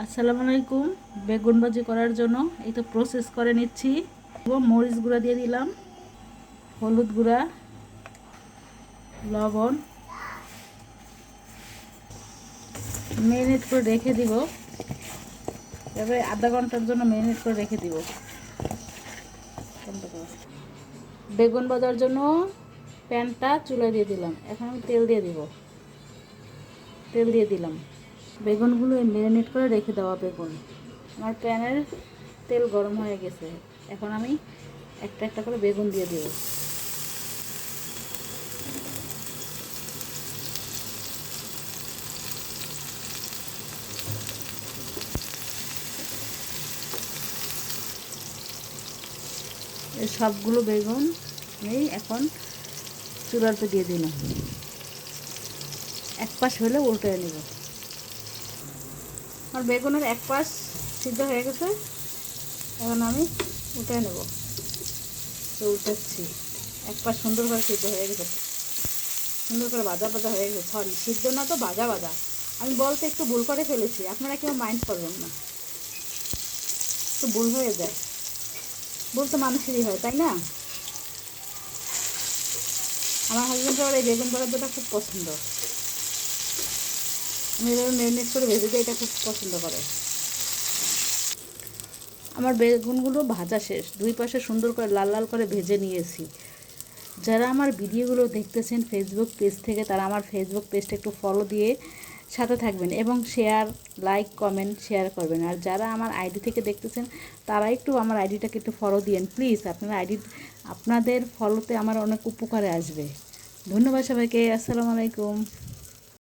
আসসালামু আলাইকুম। বেগুন ভাজি করার জন্য এই তো প্রসেস করে নিচ্ছি। মরিচ গুঁড়া দিয়ে দিলাম, হলুদ গুঁড়া, লবণ। মেরিনেট করে রেখে দিব। এবারে আধা ঘণ্টার জন্য মেরিনেট করে রেখে দিব। বেগুন ভাজার জন্য প্যানটা চুলায় দিয়ে দিলাম। এখন আমি তেল দিয়ে দিব। তেল দিয়ে দিলাম। বেগুনগুলো ম্যারিনেট করে রেখে দেওয়া বেগুন। আমার প্যানের তেল গরম হয়ে গেছে। এখন আমি একটা একটা করে বেগুন দিয়ে দেব। এই সবগুলো বেগুন আমি এখন চুলাতে দিয়ে দিলাম। এক পাশ হলে উল্টে নেব। আর বেগুনের এক পাশ সিদ্ধ হয়ে গেছে। এখন আমি উঠে নেব। তো উঠাচ্ছি এক পাশ সুন্দর করে সিদ্ধ হয়ে গেছে। সুন্দর করে বাজা বাজা হয়ে গেছে। সরি সিদ্ধ না তো বাজা বাজা আমি বলতে একটু ভুল করে ফেলেছি। আপনারা কেউ মাইন্ড করবেন না। একটু ভুল হয়ে যায়। ভুল তো মানুষেরই হয়, তাই না? আমার হাজব্যান্ডের এই বেগুন বরাদ্দটা খুব পছন্দ। এভাবে ম্যারিনেট করে ভেজে দিই এটা খুব পছন্দ করে। আমার বেগুনগুলো ভাজা শেষ। দুই পাশে সুন্দর করে লাল লাল করে ভেজে নিয়েছি। যারা আমার ভিডিওগুলো দেখতেছেন ফেসবুক পেজ থেকে, তারা আমার ফেসবুক পেজটা একটু ফলো দিয়ে সাথে থাকবেন এবং শেয়ার লাইক কমেন্ট শেয়ার করবেন। আর যারা আমার আইডি থেকে দেখতেছেন, তারা একটু আমার আইডিটাকে একটু ফলো দিয়েন। প্লিজ আপনার আইডি আপনাদের ফলোতে আমার অনেক উপকারে আসবে। ধন্যবাদ সবাইকে। আসসালামু আলাইকুম।